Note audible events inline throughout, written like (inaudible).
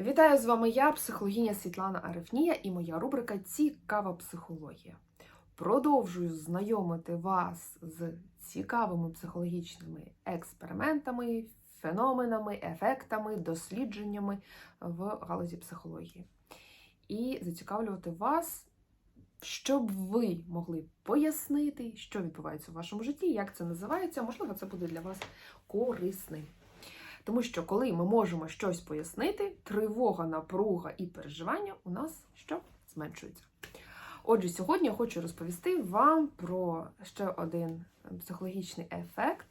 Вітаю з вами я, психологиня Світлана Арефнія, і моя рубрика Цікава психологія. Продовжую знайомити вас з цікавими психологічними експериментами, феноменами, ефектами, дослідженнями в галузі психології. І зацікавлювати вас, щоб ви могли пояснити, що відбувається у вашому житті, як це називається. Можливо, це буде для вас корисним. Тому що коли ми можемо щось пояснити, тривога, напруга і переживання у нас що зменшуються. Отже, сьогодні я хочу розповісти вам про ще один психологічний ефект.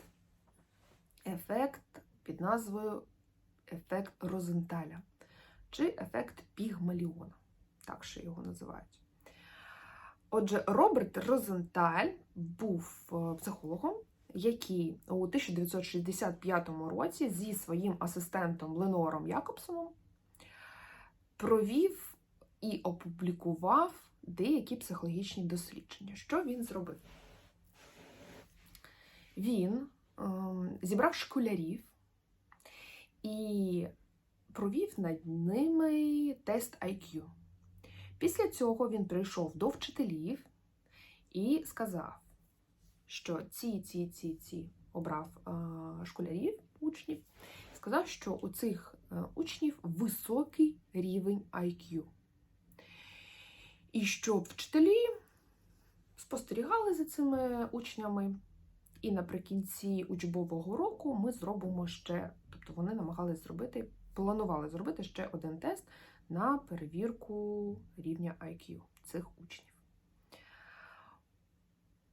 Ефект під назвою ефект Розенталя чи ефект Пігмаліона. Так ще його називають. Отже, Роберт Розенталь був е, психологом, який у 1965 році зі своїм асистентом Ленором Якобсоном провів і опублікував деякі психологічні дослідження. Що він зробив? Він ем, зібрав школярів і провів над ними тест IQ. Після цього він прийшов до вчителів і сказав, що ці, ці, ці, ці обрав е, школярів, учнів, сказав, що у цих е, учнів високий рівень IQ. І щоб вчителі спостерігали за цими учнями, і наприкінці учбового року ми зробимо ще, тобто вони намагались зробити, планували зробити ще один тест на перевірку рівня IQ цих учнів.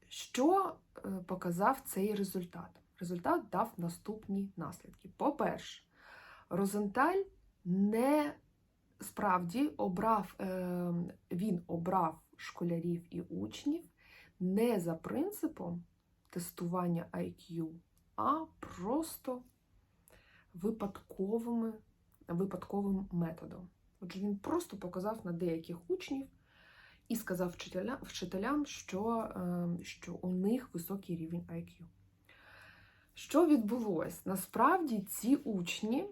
Що показав цей результат? Результат дав наступні наслідки. По-перше, Розенталь не справді обрав, е, він обрав школярів і учнів не за принципом тестування IQ, а просто випадковими, випадковим методом. Отже, він просто показав на деяких учнів і сказав вчителям, вчителям що, е, що у них високий рівень IQ. Що відбулося? Насправді ці учні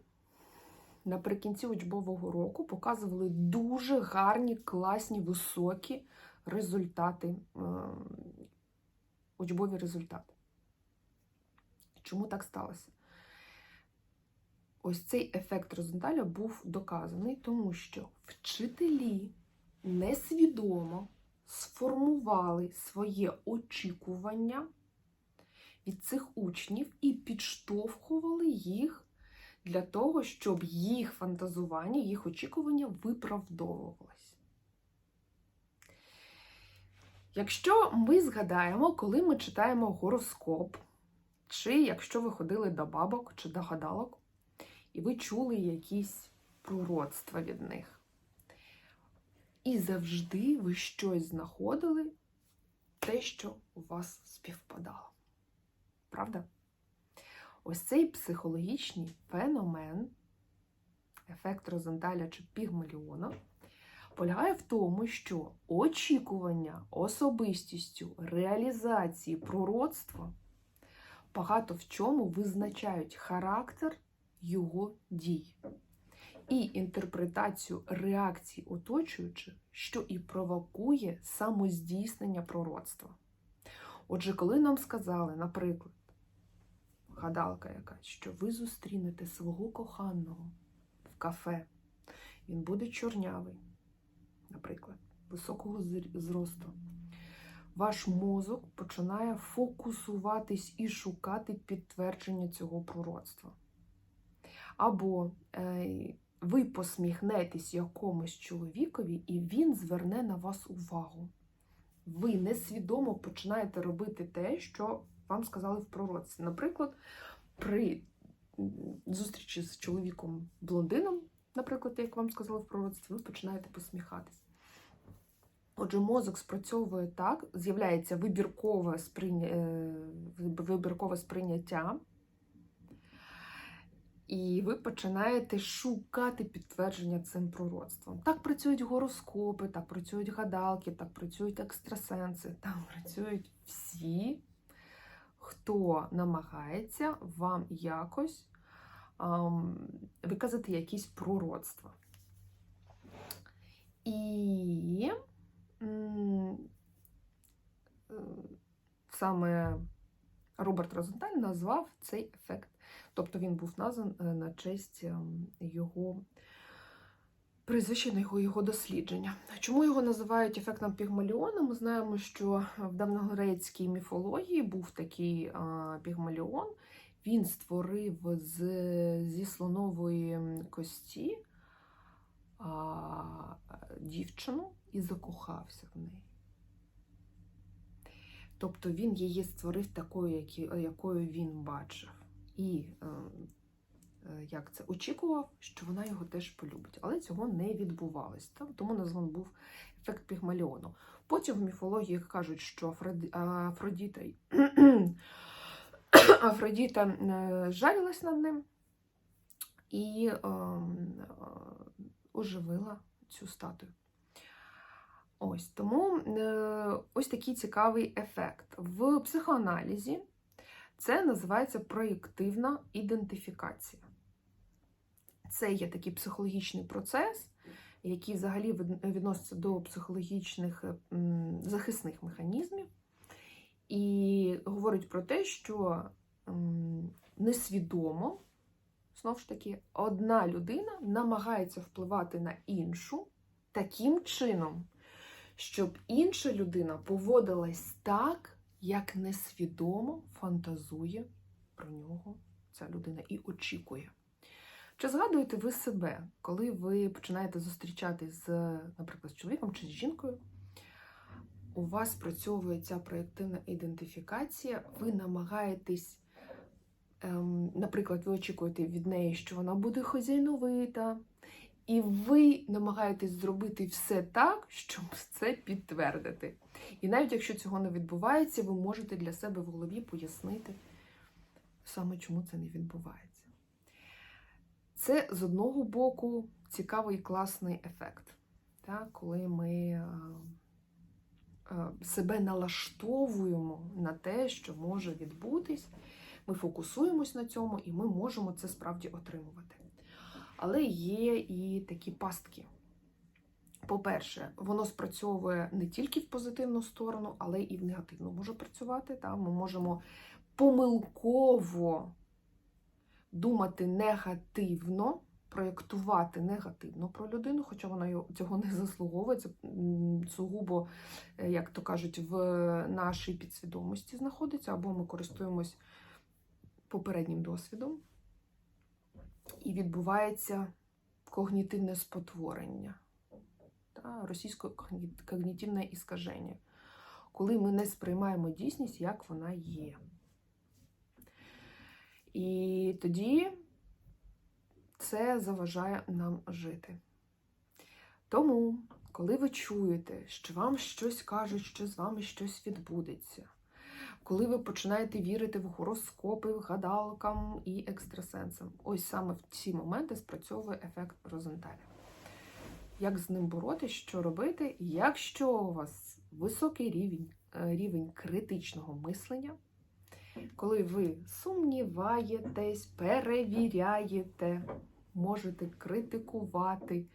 наприкінці учбового року показували дуже гарні, класні, високі результати, е, учбові результати. Чому так сталося? Ось цей ефект Розенталя був доказаний, тому що вчителі несвідомо сформували своє очікування від цих учнів і підштовхували їх для того, щоб їх фантазування, їх очікування виправдовувалось. Якщо ми згадаємо, коли ми читаємо гороскоп, чи якщо ви ходили до бабок чи до гадалок, і ви чули якісь пророцтва від них. І завжди ви щось знаходили, те, що у вас співпадало. Правда? Ось цей психологічний феномен, ефект Розенталя чи Пігмаліона, полягає в тому, що очікування особистістю реалізації пророцтва багато в чому визначають характер його дій і інтерпретацію реакцій оточуючих, що і провокує самоздійснення пророцтва. Отже, коли нам сказали, наприклад, гадалка якась, що ви зустрінете свого коханого в кафе, він буде чорнявий, наприклад, високого зросту, ваш мозок починає фокусуватись і шукати підтвердження цього пророцтва. Або е, ви посміхнетесь якомусь чоловікові, і він зверне на вас увагу. Ви несвідомо починаєте робити те, що вам сказали в пророці. Наприклад, при зустрічі з чоловіком-блондином, наприклад, як вам сказали в пророцтві, ви починаєте посміхатись. Отже, мозок спрацьовує так, з'являється вибіркове. Е, вибіркове сприйняття. І ви починаєте шукати підтвердження цим пророцтвом. Так працюють гороскопи, так працюють гадалки, так працюють екстрасенси, так (laughs) працюють всі, хто намагається вам якось ем, виказати якісь пророцтва. І е, саме Роберт Розенталь назвав цей ефект. Тобто він був назван е, на честь ем, його прізвища на його, дослідження. Чому його називають ефектом Пігмаліона? Ми знаємо, що в давньогрецькій міфології був такий Пігмаліон. Він створив з, зі слонової кості а, дівчину і закохався в неї. Тобто він її створив такою, якою він бачив. І е, е, як це очікував, що вона його теж полюбить. Але цього не відбувалось. Тому назван був ефект Пігмаліону. Потім в міфології кажуть, що Афродіта, (clears throat) Афродіта е, жалілась над ним і оживила цю статую. Ось тому ось такий цікавий ефект. В психоаналізі це називається проєктивна ідентифікація. Це є такий психологічний процес, який взагалі відноситься до психологічних е, захисних механізмів, і говорить про те, що несвідомо, знову ж таки, одна людина намагається впливати на іншу таким чином, щоб інша людина поводилась так, як несвідомо фантазує про нього ця людина і очікує. Чи згадуєте ви себе, коли ви починаєте зустрічатись з, наприклад, з чоловіком чи з жінкою? У вас спрацьовує ця проєктивна ідентифікація, ви намагаєтесь, ем, наприклад, ви очікуєте від неї, що вона буде хазяйновита, і ви намагаєтесь зробити все так, щоб це підтвердити. І навіть якщо цього не відбувається, ви можете для себе в голові пояснити саме, чому це не відбувається. Це з одного боку цікавий класний ефект, так, коли ми е, е, себе налаштовуємо на те, що може відбутись, ми фокусуємось на цьому, і ми можемо це справді отримувати. Але є і такі пастки. По-перше, воно спрацьовує не тільки в позитивну сторону, але і в негативну може працювати. Та? Ми можемо помилково думати негативно, проєктувати негативно про людину, хоча вона цього не заслуговує. Це сугубо, е, як то кажуть, в нашій підсвідомості знаходиться, або ми користуємось попереднім досвідом. І відбувається когнітивне спотворення, та, російською когнітивне іскаження, коли ми не сприймаємо дійсність, як вона є. І тоді це заважає нам жити. Тому, коли ви чуєте, що вам щось кажуть, що з вами щось відбудеться, коли ви починаєте вірити в гороскопи, гадалкам і екстрасенсам, ось саме в ці моменти спрацьовує ефект Розенталя. Як з ним боротися, що робити, якщо у вас високий рівень, е, рівень критичного мислення, коли ви сумніваєтесь, перевіряєте, можете критикувати,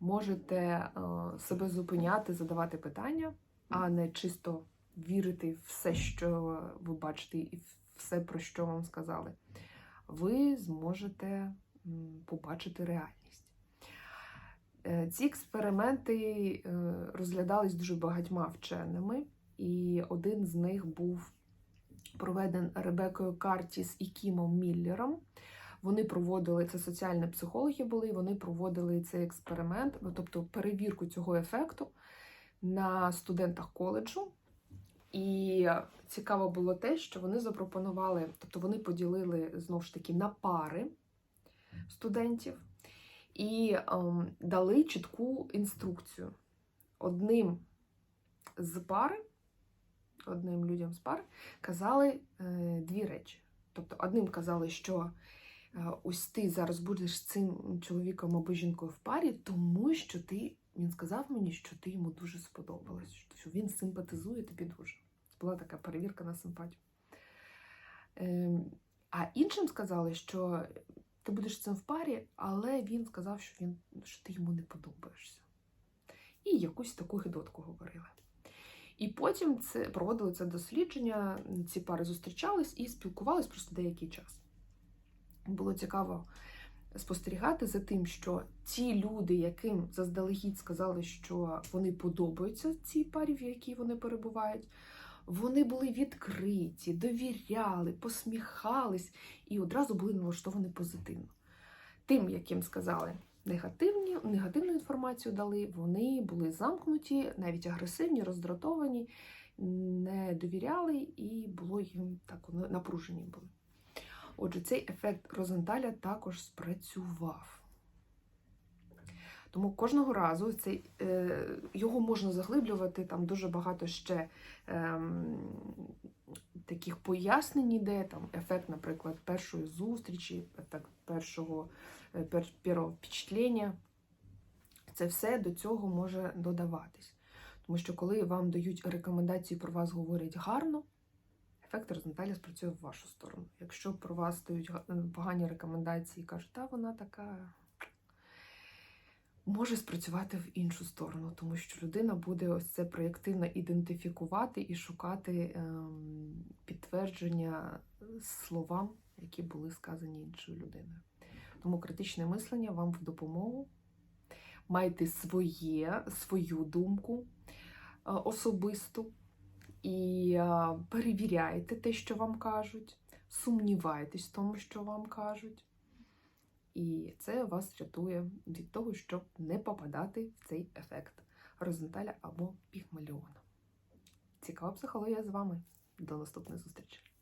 можете е, себе зупиняти, задавати питання, а не чисто вірити в все, що ви бачите, і все, про що вам сказали, ви зможете побачити реальність. Е, Ці експерименти е, розглядались дуже багатьма вченими, і один з них був проведен Ребекою Картіс і Кімом Міллером. Вони проводили це соціальні психологи були, вони проводили цей експеримент, ну, тобто перевірку цього ефекту на студентах коледжу. І цікаво було те, що вони запропонували, тобто вони поділили знову ж таки на пари студентів і ем, дали чітку інструкцію. Одним з пари, одним людям з пари казали е, дві речі. Тобто, одним казали, що е, ось ти зараз будеш з цим чоловіком або жінкою в парі, тому що ти, він сказав мені, що ти йому дуже сподобалась, що він симпатизує тобі дуже. Це була така перевірка на симпатію. Ем, а іншим сказали, що ти будеш цим в парі, але він сказав, що, він, що ти йому не подобаєшся. і якусь таку гидотку говорили. І потім це проводили це дослідження. Ці пари зустрічались і спілкувались просто деякий час. Було цікаво спостерігати за тим, що ті люди, яким заздалегідь сказали, що вони подобаються цій парі, в якій вони перебувають, вони були відкриті, довіряли, посміхались і одразу були налаштовані позитивно. Тим, яким сказали негативні, негативну інформацію дали, вони були замкнуті, навіть агресивні, роздратовані, не довіряли і було їм так напружені були. Отже, цей ефект Розенталя також спрацював. Тому кожного разу цей, е, його можна заглиблювати, там дуже багато ще е, таких пояснень іде, там ефект, наприклад, першої зустрічі, ефект першого е, пер, першого впечатлення. Це все до цього може додаватись. Тому що коли вам дають рекомендації про вас говорять гарно, ефект Розенталя спрацює в вашу сторону. Якщо про вас дають погані рекомендації і кажуть, та вона така може спрацювати в іншу сторону, тому що людина буде ось це проєктивно ідентифікувати і шукати ем, підтвердження словам, які були сказані іншою людиною. Тому критичне мислення вам в допомогу. Майте своє, свою думку е, особисту і перевіряйте те, що вам кажуть, сумнівайтесь в тому, що вам кажуть. І це вас рятує від того, щоб не попадати в цей ефект Розенталя або Пігмаліона. Цікава психологія з вами. До наступної зустрічі!